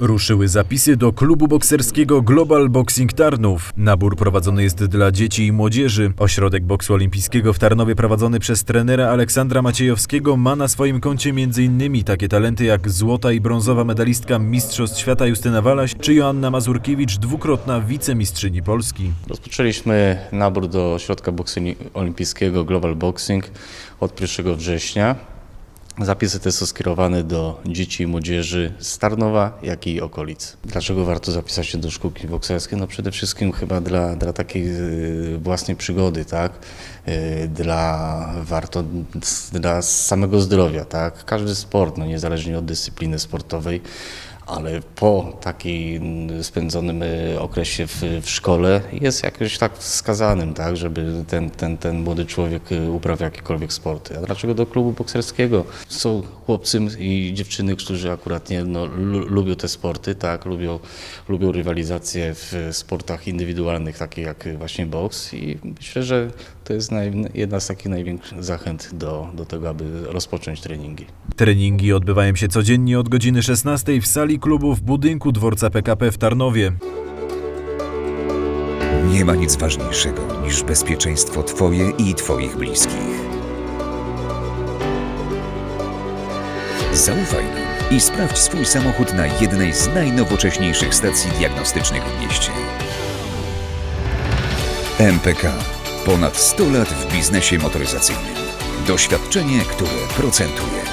Ruszyły zapisy do klubu bokserskiego Global Boxing Tarnów. Nabór prowadzony jest dla dzieci i młodzieży. Ośrodek boksu olimpijskiego w Tarnowie prowadzony przez trenera Aleksandra Maciejowskiego ma na swoim koncie m.in. takie talenty jak złota i brązowa medalistka Mistrzostw Świata Justyna Walaś czy Joanna Mazurkiewicz, dwukrotna wicemistrzyni Polski. Rozpoczęliśmy nabór do Ośrodka Boksu Olimpijskiego Global Boxing od 1 września. Zapisy te są skierowane do dzieci i młodzieży z Tarnowa, jak i okolic. Dlaczego warto zapisać się do szkółki bokserskiej? No przede wszystkim chyba dla, dla takiej y, własnej przygody, tak? Y, Dla, warto dla samego zdrowia, tak? Każdy sport, no niezależnie od dyscypliny sportowej, ale po takim spędzonym y, okresie w, w szkole jest jakoś tak wskazanym, tak, żeby ten, ten, ten młody człowiek y, uprawiał jakiekolwiek sporty. A dlaczego do klubu bokserskiego? Są chłopcy i dziewczyny, którzy akurat nie, no, lu- lubią te sporty, tak, lubią, lubią rywalizację w sportach indywidualnych, takich jak właśnie boks i myślę, że to jest naj, jedna z takich największych zachęt do, do tego, aby rozpocząć treningi. Treningi odbywają się codziennie od godziny 16 w sali klubu w budynku dworca PKP w Tarnowie. Nie ma nic ważniejszego niż bezpieczeństwo Twoje i Twoich bliskich. Zaufaj nam i sprawdź swój samochód na jednej z najnowocześniejszych stacji diagnostycznych w mieście. MPK. Ponad 100 lat w biznesie motoryzacyjnym. Doświadczenie, które procentuje.